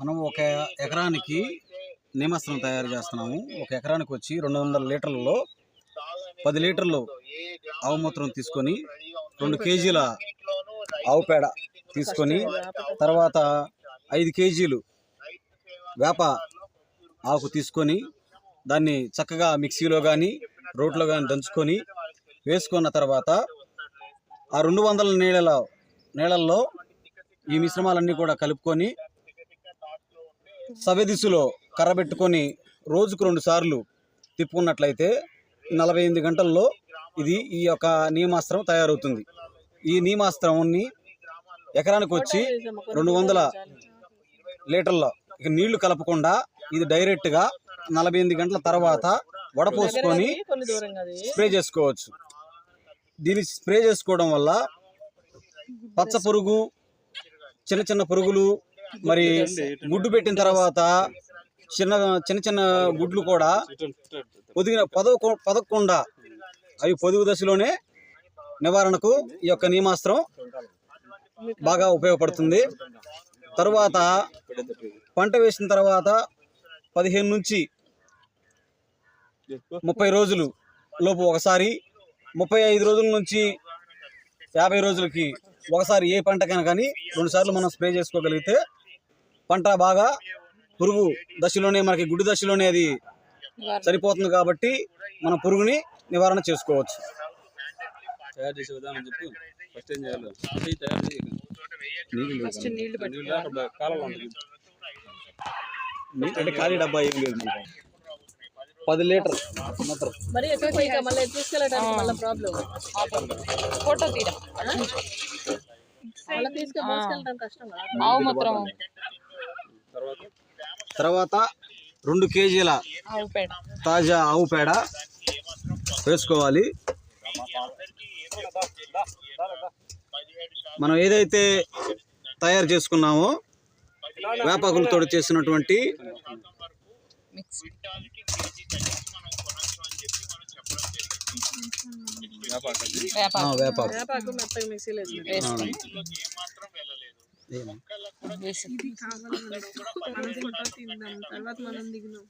మనం ఒక ఎకరానికి నిమస్త్రం తయారు చేస్తున్నాము. ఒక ఎకరానికి వచ్చి రెండు వందల లీటర్లలో పది లీటర్లు ఆవు మూత్రం తీసుకొని రెండు కేజీల ఆవు పేడ తీసుకొని తర్వాత ఐదు కేజీలు వేప ఆకు తీసుకొని దాన్ని చక్కగా మిక్సీలో కానీ రోట్లో కానీ దంచుకొని వేసుకున్న తర్వాత ఆ రెండు వందల నీళ్ళలో నీళ్ళల్లో ఈ మిశ్రమాలన్నీ కూడా కలుపుకొని సవ్యదిశలో కర్రబెట్టుకొని రోజుకు రెండు సార్లు తిప్పుకున్నట్లయితే నలభై ఎనిమిది గంటల్లో ఇది ఈ యొక్క నియమాస్త్రం తయారవుతుంది ఈ నియమాస్త్రాన్ని ఎకరానికి వచ్చి రెండు వందల లీటర్ల ఇక నీళ్ళు కలపకుండా ఇది డైరెక్ట్గా నలభై ఎనిమిది గంటల తర్వాత వడపోసుకొని. స్ప్రే చేసుకోవచ్చు దీన్ని స్ప్రే చేసుకోవడం వల్ల పచ్చ పురుగు చిన్న చిన్న పురుగులు మరి గుడ్డు పెట్టిన తర్వాత చిన్న చిన్న చిన్న గుడ్లు కూడా పొదిగిన పదవ పదకుండా అవి పొదుగు దశలోనే నివారణకు ఈ యొక్క నియమాస్త్రం బాగా ఉపయోగపడుతుంది. తరువాత పంట వేసిన తర్వాత పదిహేను నుంచి ముప్పై రోజులు లోపు ఒకసారి ముప్పై ఐదు రోజుల నుంచి యాభై రోజులకి ఒకసారి ఏ పంటకైనా కానీ రెండు సార్లు మనం స్ప్రే చేసుకోగలిగితే పంట బాగా? పురుగు దశలోనే మనకి గుడ్డి దశలోనే అది సరిపోతుంది కాబట్టి మనం పురుగుని నివారణ చేసుకోవచ్చు. తయారు చేసే విధానం చెప్పు. ఫస్ట్ ఏం చేయాలి? తయారు చేయాలి కాలంలో అంటే ఖాళీ డబ్బా ఏం లేదు మనకు. పది లీటర్ మరి మళ్ళీ తీసుకెళ్ళడానికి మళ్ళీ ప్రాబ్లం. ఫోటో తీయడం. మళ్ళీ తీసుకెళ్ళి మోసుకెళ్ళడం కష్టం కదా. ఆవు మూత్రం. తర్వాత? తర్వాత రెండు కేజీల తాజా ఆవు పేడ వేసుకోవాలి. మనం ఏదైతే తయారు చేసుకున్నామో వేపాకులతో చేసినటువంటి వేపాకు. వేపాకు. మెత్తగా మిక్సీలో వేసి కావాలి తర్వాత మనం దిగినాం